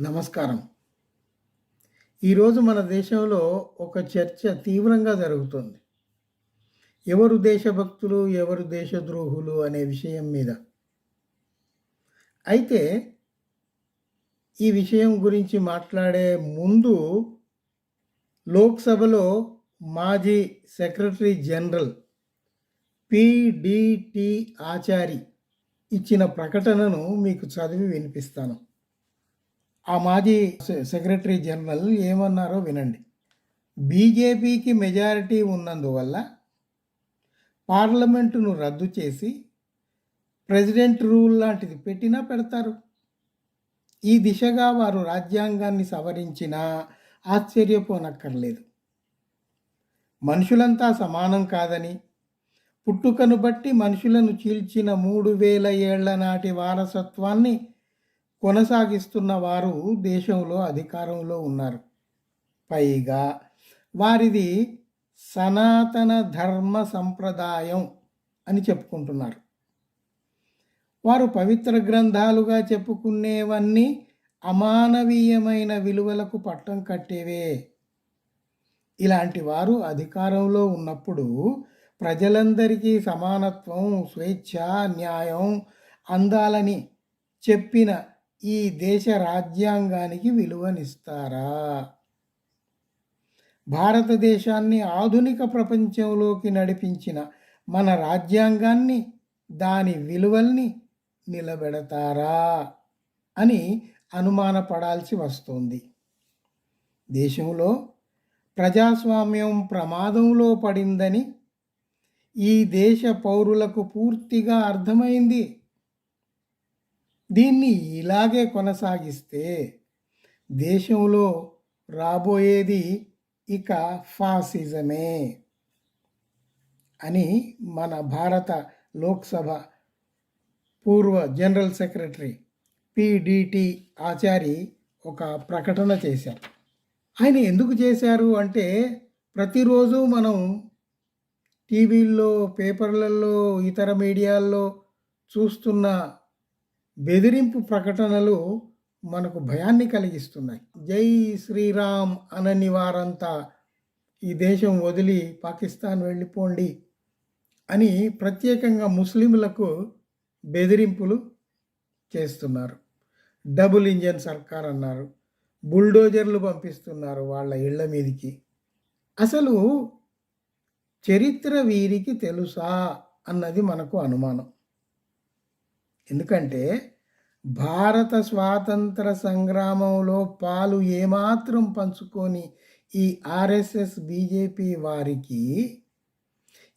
నమస్కారం. ఈరోజు మన దేశంలో ఒక చర్చ తీవ్రంగా జరుగుతుంది. ఎవరు దేశభక్తులు ఎవరు దేశద్రోహులు అనే విషయం మీద. అయితే ఈ విషయం గురించి మాట్లాడే ముందు లోక్సభలో మాజీ సెక్రటరీ జనరల్ పిడిటి ఆచారి ఇచ్చిన ప్రకటనను మీకు చదివి వినిపిస్తాను. ఆ మాజీ సె- సెక్రటరీ జనరల్ ఏమన్నారో వినండి. బీజేపీకి మెజారిటీ ఉన్నందువల్ల పార్లమెంటును రద్దు చేసి ప్రెసిడెంట్ రూల్ లాంటిది పెట్టినా పెడతారు. ఈ దిశగా వారు రాజ్యాంగాన్ని సవరించినా ఆశ్చర్యపోనక్కర్లేదు. మనుషులంతా సమానం కాదని పుట్టుకను బట్టి మనుషులను చీల్చిన మూడు వేల ఏళ్ళ నాటి వారసత్వాన్ని కొనసాగిస్తున్న వారు దేశంలో అధికారంలో ఉన్నారు. పైగా వారిది సనాతన ధర్మ సంప్రదాయం అని చెప్పుకుంటున్నారు. వారు పవిత్ర గ్రంథాలుగా చెప్పుకునేవన్నీ అమానవీయమైన విలువలకు పట్టం కట్టేవే. ఇలాంటి వారు అధికారంలో ఉన్నప్పుడు ప్రజలందరికీ సమానత్వం స్వేచ్ఛ న్యాయం అందాలని చెప్పిన ఈ దేశ రాజ్యాంగానికి విలువనిస్తారా? భారతదేశాన్ని ఆధునిక ప్రపంచంలోకి నడిపించిన మన రాజ్యాంగాన్ని దాని విలువల్ని నిలబెడతారా? అని అనుమానపడాల్సి వస్తుంది. దేశంలో ప్రజాస్వామ్యం ప్రమాదంలో పడిందని ఈ దేశ పౌరులకు పూర్తిగా అర్థమైంది. దీన్ని ఇలాగే కొనసాగిస్తే దేశంలో రాబోయేది ఇక ఫాసిజమే అని మన భారత లోక్సభ పూర్వ జనరల్ సెక్రటరీ పిడిటి ఆచారి ఒక ప్రకటన చేశారు. ఆయన ఎందుకు చేశారు అంటే ప్రతిరోజు మనం టీవీల్లో పేపర్లలో ఇతర మీడియాల్లో చూస్తున్న బెదిరింపు ప్రకటనలు మనకు భయాన్ని కలిగిస్తున్నాయి. జై శ్రీరామ్ అనని వారంతా ఈ దేశం వదిలి పాకిస్తాన్ వెళ్ళిపోండి అని ప్రత్యేకంగా ముస్లింలకు బెదిరింపులు చేస్తున్నారు. డబుల్ ఇంజన్ సర్కార్ అన్నారు. బుల్డోజర్లు పంపిస్తున్నారు వాళ్ళ ఇళ్ళ మీదికి. అసలు చరిత్ర వీరికి తెలుసా అన్నది మనకు అనుమానం. ఎందుకంటే భారత స్వాతంత్ర సంగ్రామంలో పాలు ఏమాత్రం పంచుకొని ఈ ఆర్ఎస్ఎస్ బీజేపీ వారికి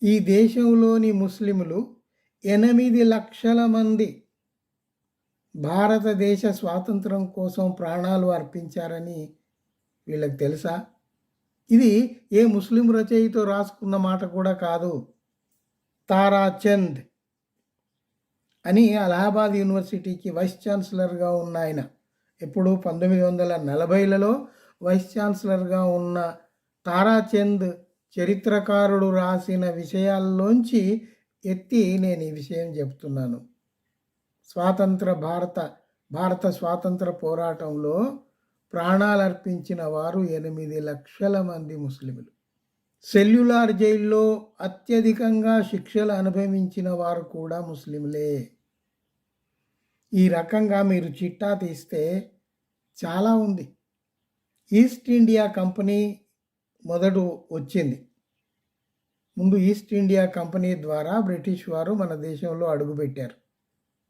ఈ దేశంలోని ముస్లిములు ఎనిమిది లక్షల మంది భారతదేశ స్వాతంత్రం కోసం ప్రాణాలు అర్పించారని వీళ్ళకి తెలుసా? ఇది ఏ ముస్లిం రచయితో రాసుకున్న మాట కూడా కాదు. తారాచంద్ అని అలహాబాద్ యూనివర్సిటీకి వైస్ ఛాన్సలర్గా ఉన్న ఆయన ఎప్పుడు పంతొమ్మిది వందల నలభైలలో వైస్ ఛాన్సలర్గా ఉన్న తారాచంద్ చరిత్రకారుడు రాసిన విషయాల్లోంచి ఎత్తి నేను ఈ విషయం చెప్తున్నాను. స్వాతంత్ర భారత భారత స్వాతంత్ర పోరాటంలో ప్రాణాలర్పించిన వారు ఎనిమిది లక్షల మంది ముస్లింలు సెల్యులార్ జైల్లో అత్యధికంగా శిక్షలు అనుభవించిన వారు కూడా ముస్లింలే. ఈ రకంగా మీరు చిట్టా తీస్తే చాలా ఉంది. ఈస్ట్ ఇండియా కంపెనీ మొదట వచ్చింది. ముందు ఈస్ట్ ఇండియా కంపెనీ ద్వారా బ్రిటిష్ వారు మన దేశంలో అడుగుపెట్టారు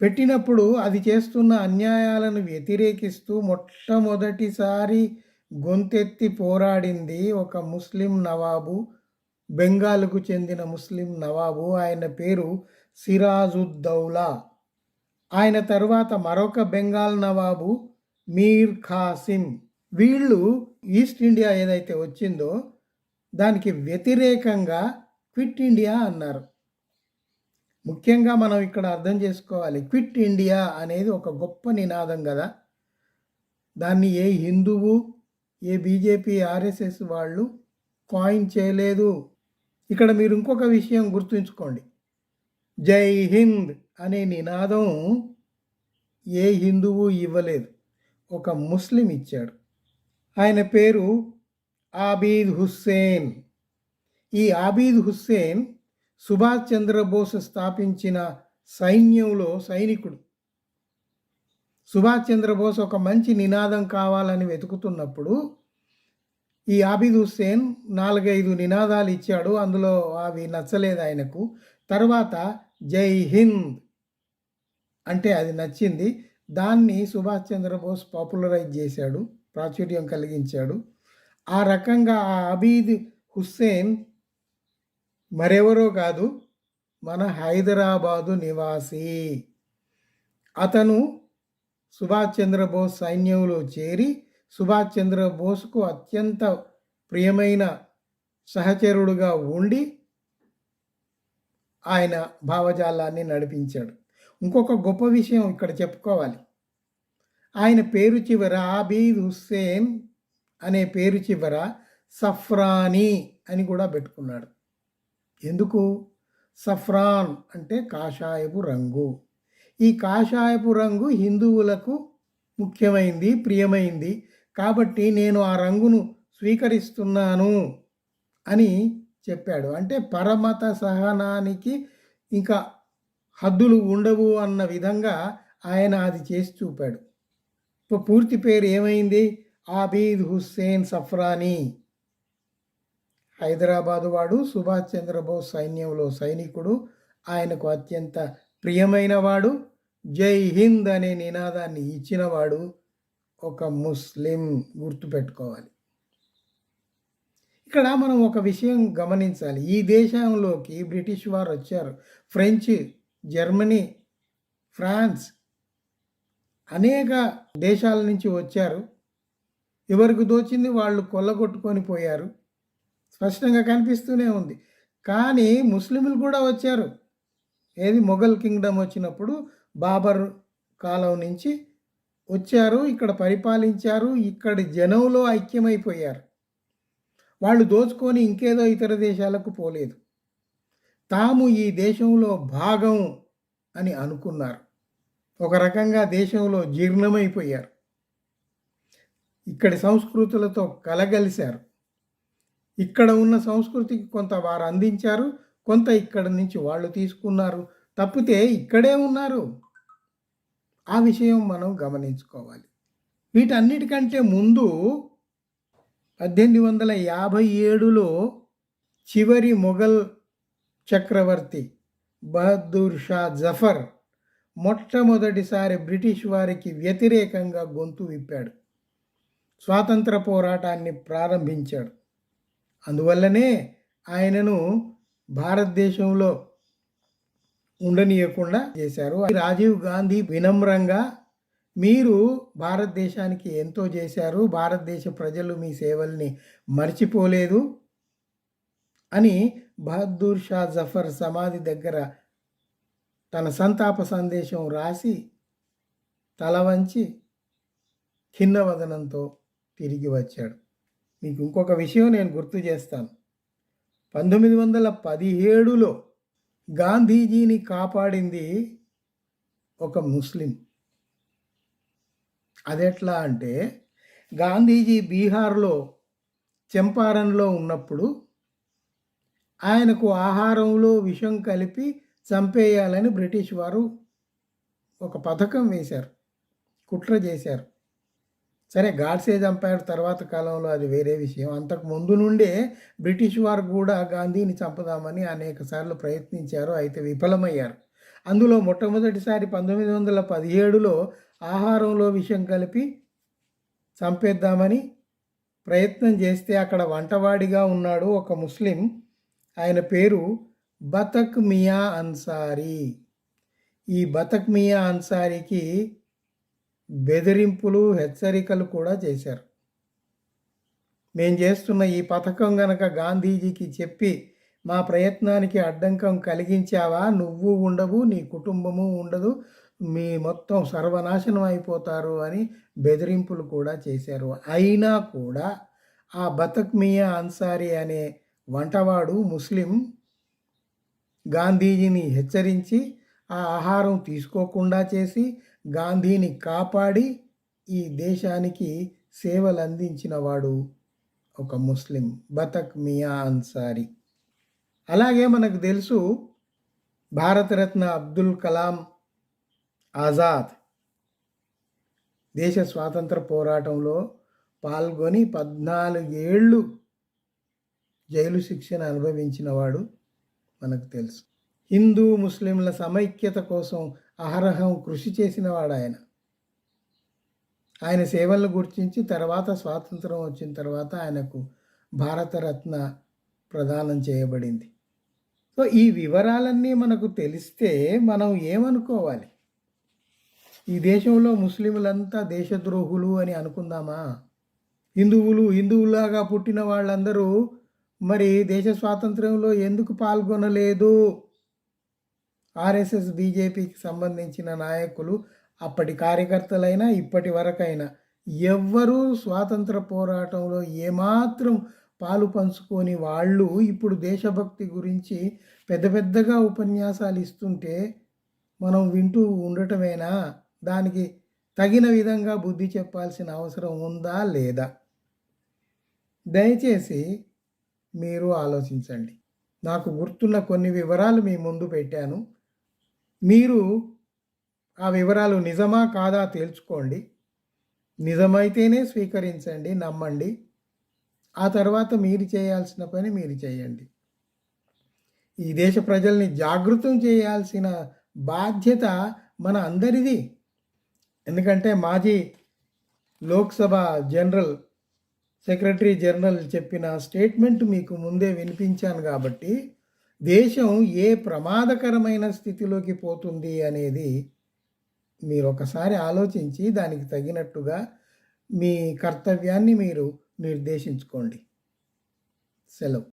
పెట్టినప్పుడు అది చేస్తున్న అన్యాయాలను వ్యతిరేకిస్తూ మొట్టమొదటిసారి గొంతెత్తి పోరాడింది ఒక ముస్లిం నవాబు బెంగాల్కు చెందిన ముస్లిం నవాబు. ఆయన పేరు సిరాజుద్దౌలా. ఆయన తరువాత మరొక బెంగాల్ నవాబు మీర్ ఖాసిం. వీళ్ళు ఈస్ట్ ఇండియా ఏదైతే వచ్చిందో దానికి వ్యతిరేకంగా క్విట్ ఇండియా అన్నారు. ముఖ్యంగా మనం ఇక్కడ అర్థం చేసుకోవాలి క్విట్ ఇండియా అనేది ఒక గొప్ప నినాదం కదా. దాన్ని ఏ హిందువు ఏ బీజేపీ ఆర్ఎస్ఎస్ వాళ్ళు కాయిన్ చేయలేదు. ఇక్కడ మీరు ఇంకొక విషయం గుర్తుంచుకోండి. జై హింద్ అనే నినాదం ఏ హిందువు ఇవ్వలేదు. ఒక ముస్లిం ఇచ్చాడు. ఆయన పేరు ఆబీద్ హుస్సేన్. ఈ ఆబీద్ హుస్సేన్ సుభాష్ చంద్రబోస్ స్థాపించిన సైన్యంలో సైనికుడు. సుభాష్ చంద్రబోస్ ఒక మంచి నినాదం కావాలని వెతుకుతున్నప్పుడు ఈ ఆబిద్ హుస్సేన్ నాలుగైదు నినాదాలు ఇచ్చాడు. అందులో అవి నచ్చలేదు ఆయనకు. తర్వాత జై హింద్ అంటే అది నచ్చింది. దాన్ని సుభాష్ చంద్రబోస్ పాపులరైజ్ చేశాడు ప్రాచుర్యం కలిగించాడు. ఆ రకంగా ఆ అబీద్ హుస్సేన్ మరెవరో కాదు మన హైదరాబాదు నివాసి. అతను సుభాష్ చంద్రబోస్ సైన్యంలో చేరి సుభాష్ చంద్రబోస్కు అత్యంత ప్రియమైన సహచరుడుగా ఉండి ఆయన భావజాలాన్ని నడిపించాడు. ఇంకొక గొప్ప విషయం ఇక్కడ చెప్పుకోవాలి. ఆయన పేరు చివర ఆబీద్ హుస్సేన్ అనే పేరు చివర సఫ్రానీ అని కూడా పెట్టుకున్నాడు. ఎందుకు? సఫ్రాన్ అంటే కాషాయపు రంగు. ఈ కాషాయపు రంగు హిందువులకు ముఖ్యమైంది ప్రియమైంది. కాబట్టి నేను ఆ రంగును స్వీకరిస్తున్నాను అని చెప్పాడు. అంటే పరమత సహనానికి ఇంకా హద్దులు ఉండవు అన్న విధంగా ఆయన అది చేసి చూపాడు. ఇప్పుడు పూర్తి పేరు ఏమైంది? ఆబీద్ హుస్సేన్ సఫ్రానీ. హైదరాబాదు వాడు సుభాష్ చంద్రబోస్ సైన్యంలో సైనికుడు. ఆయనకు అత్యంత ప్రియమైన వాడు. జై హింద్ అనే నినాదాన్ని ఇచ్చినవాడు ఒక ముస్లిం గుర్తుపెట్టుకోవాలి. ఇక్కడ మనం ఒక విషయం గమనించాలి. ఈ దేశంలోకి బ్రిటిష్ వారు వచ్చారు. ఫ్రెంచ్ జర్మనీ ఫ్రాన్స్ అనేక దేశాల నుంచి వచ్చారు. ఎవరికి దోచింది? వాళ్ళు కొల్లగొట్టుకొని పోయారు. స్పష్టంగా కనిపిస్తూనే ఉంది. కానీ ముస్లింలు కూడా వచ్చారు. ఏది? మొఘల్ కింగ్డమ్ వచ్చినప్పుడు బాబర్ కాలం నుంచి వచ్చారు ఇక్కడ పరిపాలించారు ఇక్కడ జనంలో ఐక్యమైపోయారు. వాళ్ళు దోచుకొని ఇంకేదో ఇతర దేశాలకు పోలేదు. తాము ఈ దేశంలో భాగం అని అనుకున్నారు. ఒక రకంగా దేశంలో జీర్ణమైపోయారు. ఇక్కడి సంస్కృతులతో కలగలిశారు. ఇక్కడ ఉన్న సంస్కృతికి కొంత వారు అందించారు కొంత ఇక్కడ నుంచి వాళ్ళు తీసుకున్నారు. తప్పితే ఇక్కడే ఉన్నారు. ఆ విషయం మనం గమనించుకోవాలి. వీటన్నిటికంటే ముందు పద్దెనిమిది వందల యాభై ఏడులో చివరి మొఘల్ చక్రవర్తి బహదూర్ షా జఫర్ మొట్టమొదటిసారి బ్రిటిష్ వారికి వ్యతిరేకంగా గొంతు విప్పాడు. స్వాతంత్ర పోరాటాన్ని ప్రారంభించాడు. అందువల్లనే ఆయనను భారతదేశంలో ఉండనీయకుండా చేశారు. రాజీవ్ గాంధీ వినమ్రంగా మీరు భారతదేశానికి ఎంతో చేశారు. భారతదేశ ప్రజలు మీ సేవల్ని మర్చిపోలేదు అని బహదూర్ షా జఫర్ సమాధి దగ్గర తన సంతాప సందేశం రాసి తల వంచి ఖిన్నవదనంతో తిరిగి వచ్చాడు. మీకు ఇంకొక విషయం నేను గుర్తు చేస్తాను. పంతొమ్మిది వందల పదిహేడులో గాంధీజీని కాపాడింది ఒక ముస్లిం. అదెట్లా అంటే గాంధీజీ బీహార్లో చంపారణలో ఉన్నప్పుడు ఆయనకు ఆహారంలో విషం కలిపి చంపేయాలని బ్రిటిష్ వారు ఒక పథకం వేశారు కుట్ర చేశారు. సరే గాడ్సే చంపారు తర్వాత కాలంలో అది వేరే విషయం. అంతకు ముందు నుండే బ్రిటిష్ వారు కూడా గాంధీని చంపదామని అనేక సార్లు ప్రయత్నించారు అయితే విఫలమయ్యారు. అందులో మొట్టమొదటిసారి పంతొమ్మిది వందల పదిహేడులో ఆహారంలో విషయం కలిపి చంపేద్దామని ప్రయత్నం చేస్తే అక్కడ వంటవాడిగా ఉన్నాడు ఒక ముస్లిం. ఆయన పేరు బతక్ మియా అన్సారీ. ఈ బతక్ మియా అన్సారీకి బెదిరింపులు హెచ్చరికలు కూడా చేశారు. మేం చేస్తున్న ఈ పథకం గనక గాంధీజీకి చెప్పి మా ప్రయత్నానికి అడ్డంకం కలిగించావా? నువ్వు ఉండవు నీ కుటుంబము ఉండదు మీ మొత్తం సర్వనాశనం అయిపోతారు అని బెదిరింపులు కూడా చేశారు. అయినా కూడా ఆ బతక్ మియా అన్సారీ అనే వంటవాడు ముస్లిం గాంధీజీని హెచ్చరించి ఆ ఆహారం తీసుకోకుండా చేసి గాంధీని కాపాడి ఈ దేశానికి సేవలు అందించిన వాడు ఒక ముస్లిం. బతక్ మియా అన్సారి. అలాగే మనకు తెలుసు భారతరత్న అబ్దుల్ కలాం ఆజాద్. దేశ స్వాతంత్ర పోరాటంలో పాల్గొని పద్నాలుగు ఏళ్ళు జైలు శిక్షను అనుభవించినవాడు మనకు తెలుసు. హిందూ ముస్లింల సమైక్యత కోసం అహరహం కృషి చేసినవాడు ఆయన ఆయన సేవలను గుర్తించి తర్వాత స్వాతంత్రం వచ్చిన తర్వాత ఆయనకు భారతరత్న ప్రదానం చేయబడింది. సో ఈ వివరాలన్నీ మనకు తెలిస్తే మనం ఏమనుకోవాలి? ఈ దేశంలో ముస్లింలంతా దేశద్రోహులు అని అనుకుందామా? హిందువులు హిందువులాగా పుట్టిన వాళ్ళందరూ మరి దేశ స్వాతంత్రంలో ఎందుకు పాల్గొనలేదు? ఆర్ఎస్ఎస్ బీజేపీకి సంబంధించిన నాయకులు అప్పటి కార్యకర్తలైనా ఇప్పటి వరకైనా. ఎవ్వరూ స్వాతంత్ర పోరాటంలో ఏమాత్రం పాలు పంచుకొని వాళ్ళు ఇప్పుడు దేశభక్తి గురించి పెద్ద పెద్దగా ఉపన్యాసాలు ఇస్తుంటే మనం వింటూ ఉండటమేనా? దానికి తగిన విధంగా బుద్ధి చెప్పాల్సిన అవసరం ఉందా లేదా? దయచేసి మీరు ఆలోచించండి. నాకు గుర్తున్న కొన్ని వివరాలు మీ ముందు పెట్టాను. మీరు ఆ వివరాలు నిజమా కాదా తేల్చుకోండి నిజమైతేనే స్వీకరించండి నమ్మండి. ఆ తర్వాత మీరు చేయాల్సిన పని మీరు చేయండి. ఈ దేశ ప్రజల్ని జాగృతం చేయాల్సిన బాధ్యత మన అందరిది. ఎందుకంటే మాజీ లోక్సభ జనరల్ సెక్రటరీ జనరల్ చెప్పిన స్టేట్మెంట్ మీకు ముందే వినిపించాను కాబట్టి దేశం ఏ ప్రమాదకరమైన స్థితిలోకి పోతుంది అనేది మీరు ఒకసారి ఆలోచించి దానికి తగినట్టుగా మీ కర్తవ్యాన్ని మీరు నిర్దేశించుకోండి. సెలవు.